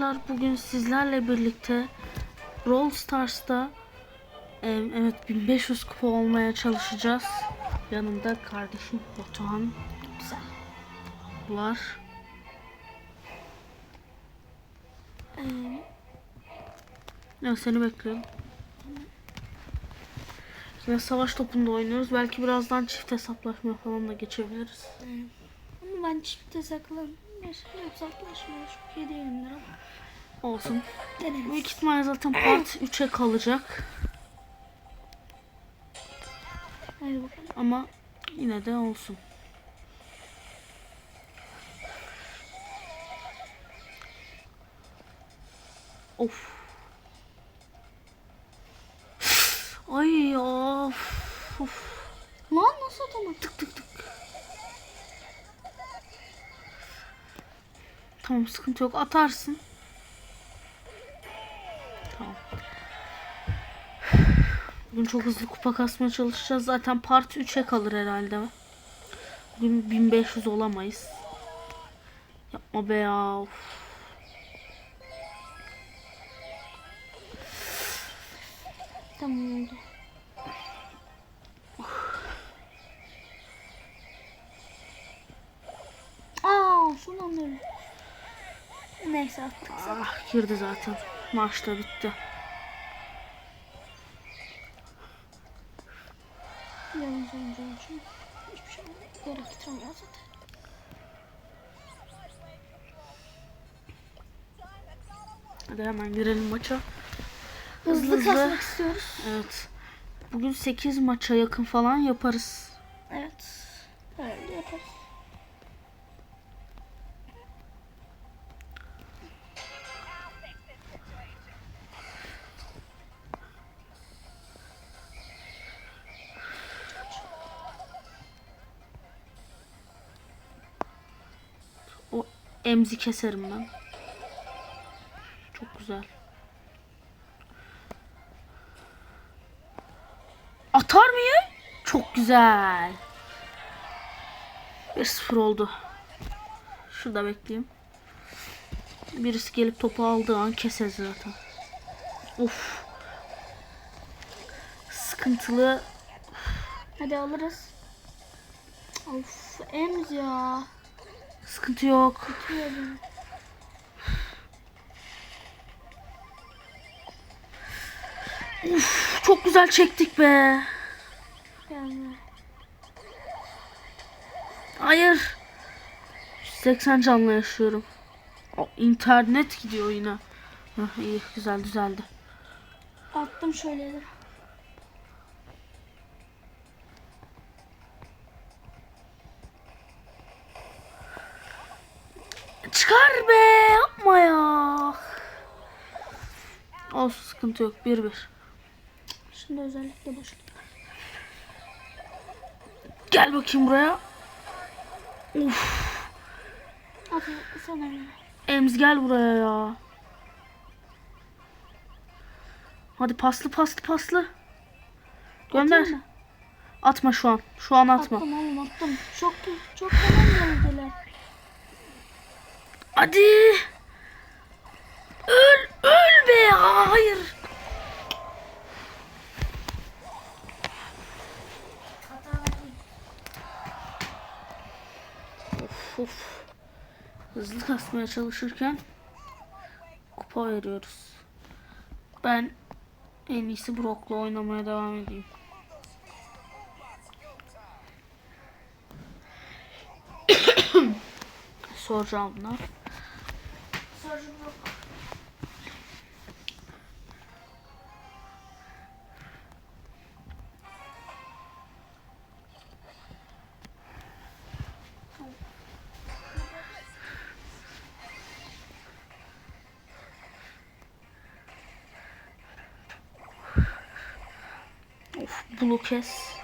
Arkadaşlar bugün sizlerle birlikte Brawl Stars'ta e, evet 1500 kupa olmaya çalışacağız. Yanımda kardeşim Batuhan Güzel. var. Ee, Ya seni bekliyorum. Yine savaş topunda oynuyoruz. Belki birazdan çift hesaplaşma falan da geçebiliriz. e, ama ben çifte saklan. Hesaplaşmaya çok iyi değilimdir ama. Olsun. Deneriz. Büyük ihtimalle zaten part 3'e kalacak. Hadi bakalım. Ama yine de olsun. Of. Ay of. of. Lan nasıl atamadık? Tık tık tık. Tamam sıkıntı yok atarsın. Tamam. Bugün çok hızlı kupa kasmaya çalışacağız. Zaten part 3'e kalır herhalde. Bugün 1500 olamayız. Yapma be ya. of. Neyse attık. Ah girdi zaten. Maç da bitti. Yalnız oyuncu için hiçbir şey gerektirmiyor zaten. Hadi hemen girelim maça. Hızlı, Hızlı. kasmak istiyoruz. Evet. Bugün 8 maça yakın falan yaparız. Evet. Öyle yaparız. Emzi keserim ben. Çok güzel. Atar mıyım? Çok güzel. 1-0 oldu. Şurada bekleyeyim. Birisi gelip topu aldığı an keseriz zaten. Of. Sıkıntılı. Hadi alırız. Of Emz ya. Sıkıntı yok. Diyordum. Çok güzel çektik be. Hayır. 180 canlı yaşıyorum. O, internet gidiyor yine. Hah, iyi güzel düzeldi. Attım şöyle. Çıkar be yapma ya. Olsun sıkıntı yok 1-1. Şimdi özellikle boş. Gel bakayım buraya. Uf. Ems gel buraya ya. Hadi paslı paslı paslı. Gönder. Atma şu an. Şu an atma. Attım oğlum attım. Çok çok. Hadi. Öl öl be. Hayır. Of of. Hızlı kasmaya çalışırken kupa veriyoruz. Ben en iyisi Brock'la oynamaya devam edeyim. Soracağım bunlar. Of bulu kes.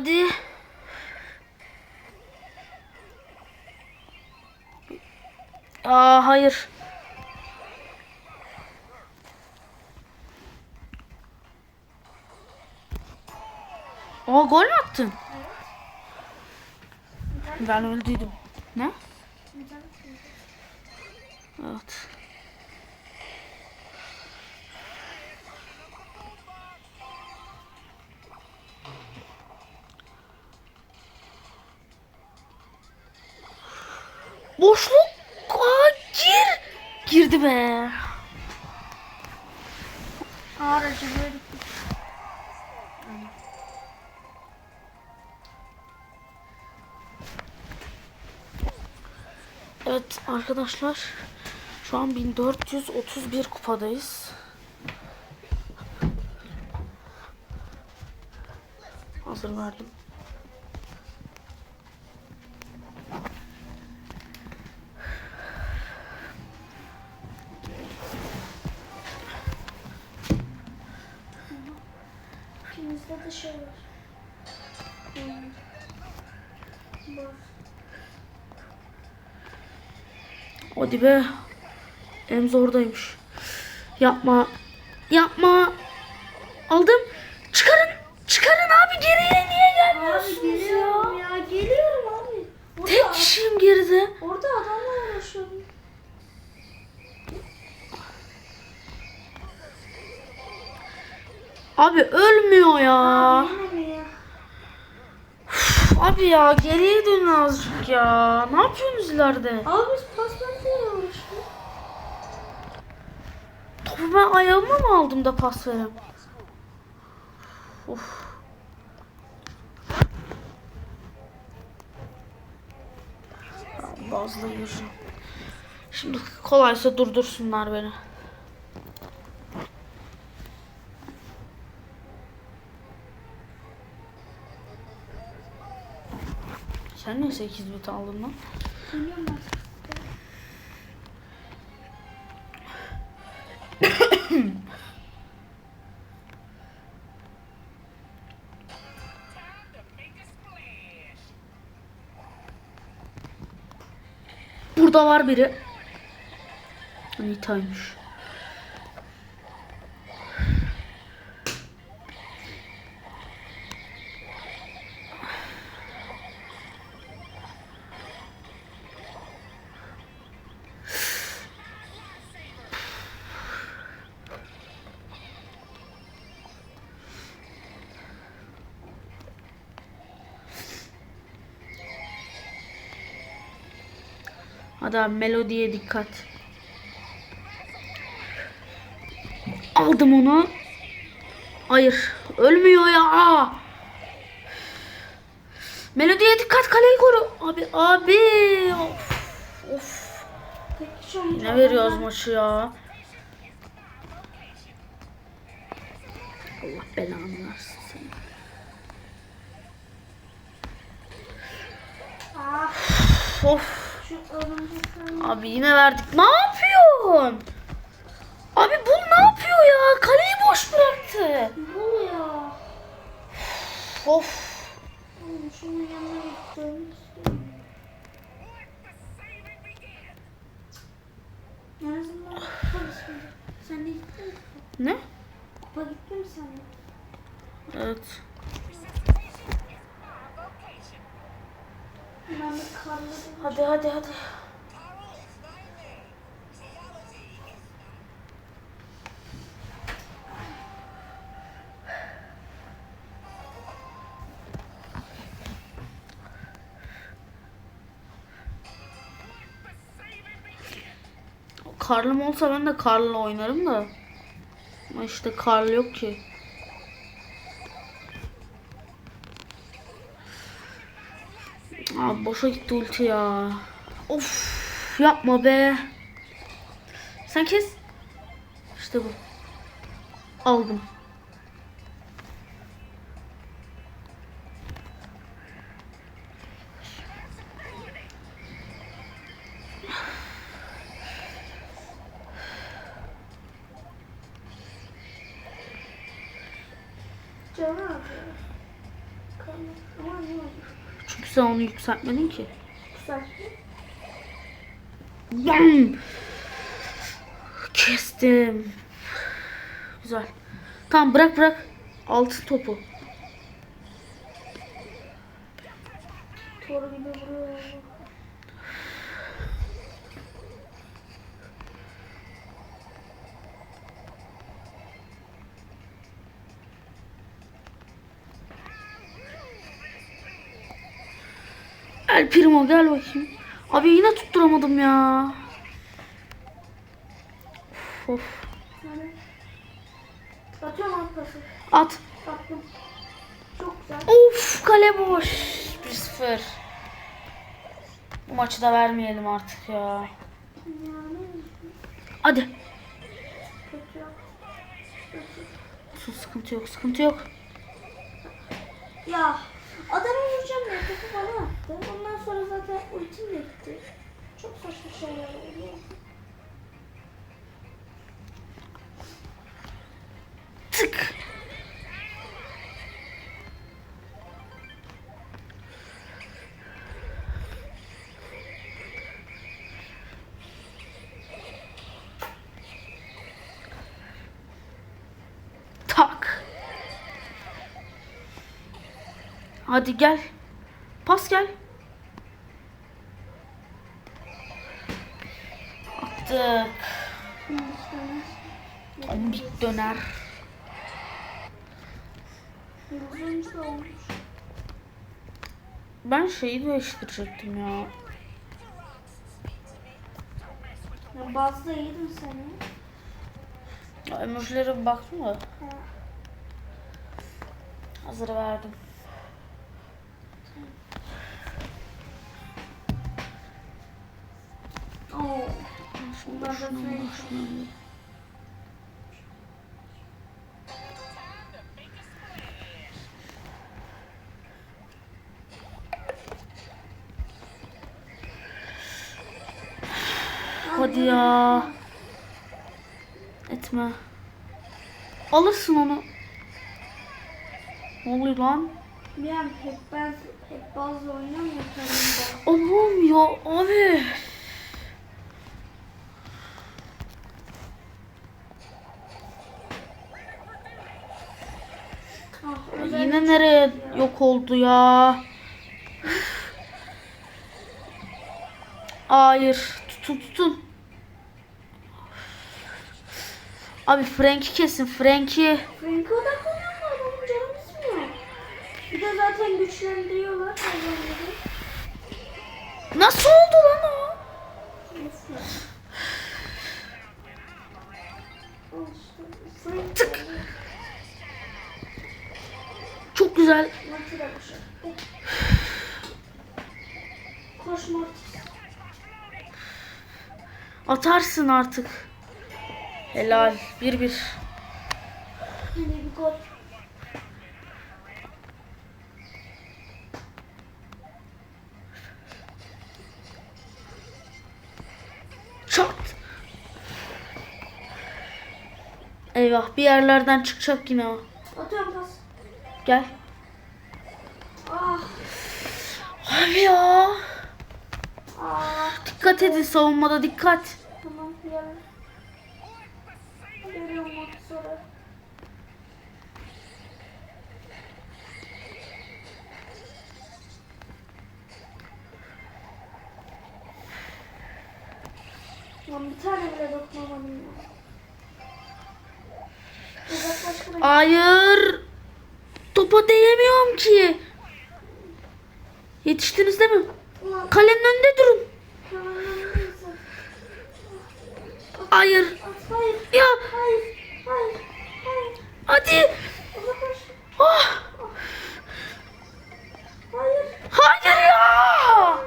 Hadi. Aa hayır. Aa gol mü attın? Ben öldüydüm. Ne? Evet. Girdi be. Ağır acı böyle. Evet arkadaşlar. Şu an 1431 kupadayız. Hazır verdim. De şey var. Hmm. Bak. Hadi be. Emz oradaymış. Yapma. Yapma. Aldım. Çıkarın. Çıkarın abi geriye niye Abi gelmiyorsunuz geliyorum ya? ya. Geliyorum abi. Orada, Tek kişiyim geride. orada adamla uğraşıyorum. Abi ölmüyor ya. Abi ya geriye dönün azıcık ya. Ne yapıyorsunuz ileride? Abi biz paslaşmaya uğraşıyoruz. Topu ben ayağıma mı aldım da pas vereyim? Of. Bazla. Şimdi kolaysa durdursunlar beni. Niye 8 bit aldın lan? Biliyorum ben. Burada var biri. Nita'ymış. Abi melodiye dikkat. Aldım onu. Hayır. Ölmüyor ya. Aa. Melodiye dikkat kaleyi koru. Abi abi. Of. Of. Ne veriyoruz maçı ya? Allah belanı versin seni. Of. Abi yine verdik. Ne yapıyorsun? Abi bu ne yapıyor ya? Kaleyi boş bıraktı. Bu ya. Of. Şunun yanına gittim. Sen de gittin mi? Ne? Kupa gitti mi sen? Evet. Hadi hadi hadi. Karlım olsa ben de karla oynarım da. Ama işte karlı yok ki. Abi boşa gitti ulti ya. Of yapma be. Sen kes. İşte bu. Aldım. Çünkü sen onu yükseltmedin ki. Yükselttim. Kestim. Güzel. Tamam bırak bırak. Altın topu. Toru gibi vuruyor. Gel Primo gel bakayım. Abi yine tutturamadım ya. Of, of. Atıyorum alt pası. At. Attım. Çok güzel. Of kale boş. 1-0. Bu maçı da vermeyelim artık ya. Hadi. Sus sıkıntı yok sıkıntı yok. Ya adamı vuracağım ya topu bana attı. Zaten ultim de. Çok saçma şeyler oluyor. Tık. Hadi gel. Pas gel. Attık. Ombik döner. Ben şeyi değiştirecektim ya. Ya bazı da yedim seni. Emojilere da Ha. hazır verdim. Da fake. Hadi ya. Etme. Alırsın onu. Ne oluyor lan? Yani pek ben pek bazı oynamıyor kendimde. Allah'ım ya abi. Ah, özel Yine nereye yok oldu ya? Hayır. Tutun tutun. Abi Frank'i kesin Frank'i. Frank'e odaklanıyorlar. Benim canım ismiyor. Bir de zaten güçlendiriyorlar. Nasıl oldu lan o? Güzel. Atarsın artık. Helal. 1-1. Hadi bir gol. Çat. Eyvah bir yerlerden çıkacak yine o. Atıyorum pas. Gel. Ah. Abi ya. Ah. Dikkat edin savunmada dikkat. Tamam yarın. Görüyorum sonra. Lan bir tane bile dokunamadım ya. Hayır. Topa değemiyorum ki. Yetiştiniz değil mi? Kalenin önünde durun. Hayır. Ya hadi. Ah. Hayır. Ya.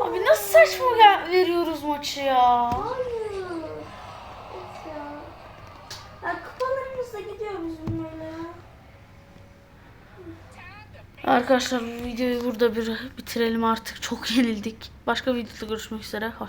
Abi nasıl saçma veriyoruz maçı ya. Hayır. Ya. Ya kupalarımız da gidiyor bizim böyle ya. Arkadaşlar videoyu burada bir bitirelim artık. Çok yenildik. Başka videoda görüşmek üzere.